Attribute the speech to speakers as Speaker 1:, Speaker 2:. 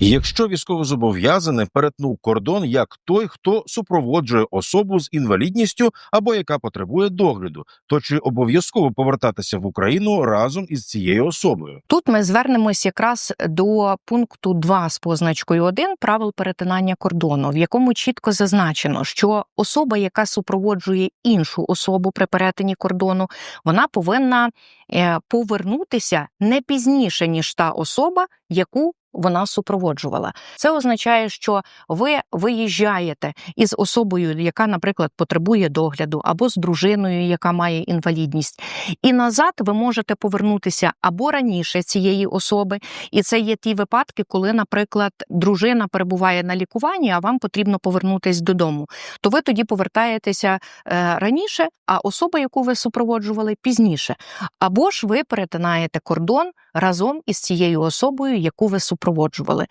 Speaker 1: Якщо військовозобов'язаний перетнув кордон як той, хто супроводжує особу з інвалідністю або яка потребує догляду, то чи обов'язково повертатися в Україну разом із цією особою?
Speaker 2: Тут ми звернемось якраз до пункту 2 з позначкою 1 правил перетинання кордону, в якому чітко зазначено, що особа, яка супроводжує іншу особу при перетині кордону, вона повинна е, повернутися не пізніше ніж та особа, яку вона супроводжувала. Це означає, що ви виїжджаєте із особою, яка, наприклад, потребує догляду, або з дружиною, яка має інвалідність, і назад ви можете повернутися або раніше цієї особи, і це є ті випадки, коли, наприклад, дружина перебуває на лікуванні, а вам потрібно повернутися додому. То ви тоді повертаєтеся е, раніше, а особа, яку ви супроводжували, пізніше. Або ж ви перетинаєте кордон разом із цією особою, яку ви супроводжували.